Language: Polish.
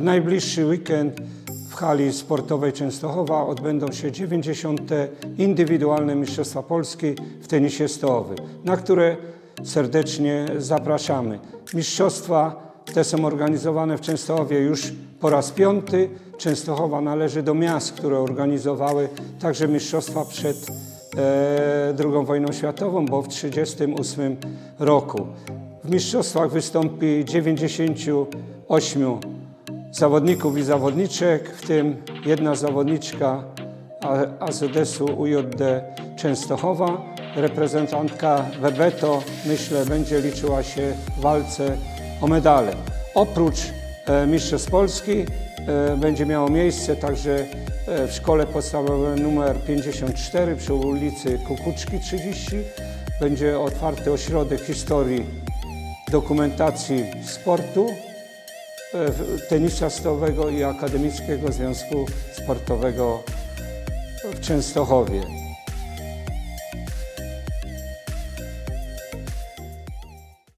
najbliższy weekend w hali sportowej Częstochowa odbędą się 90. indywidualne Mistrzostwa Polski w tenisie stołowym, na które serdecznie zapraszamy. Mistrzostwa te są organizowane w Częstochowie już po raz piąty. Częstochowa należy do miast, które organizowały także mistrzostwa przed e, II wojną światową, bo w 1938 roku. W mistrzostwach wystąpi 98 zawodników i zawodniczek, w tym jedna zawodniczka AZS-u UJD Częstochowa. Reprezentantka Webeto, myślę, będzie liczyła się w walce o medale. Oprócz e, Mistrzostw Polski e, będzie miało miejsce także e, w szkole podstawowej numer 54 przy ulicy Kukuczki 30. Będzie otwarty ośrodek historii dokumentacji sportu e, stołowego i Akademickiego Związku Sportowego w Częstochowie.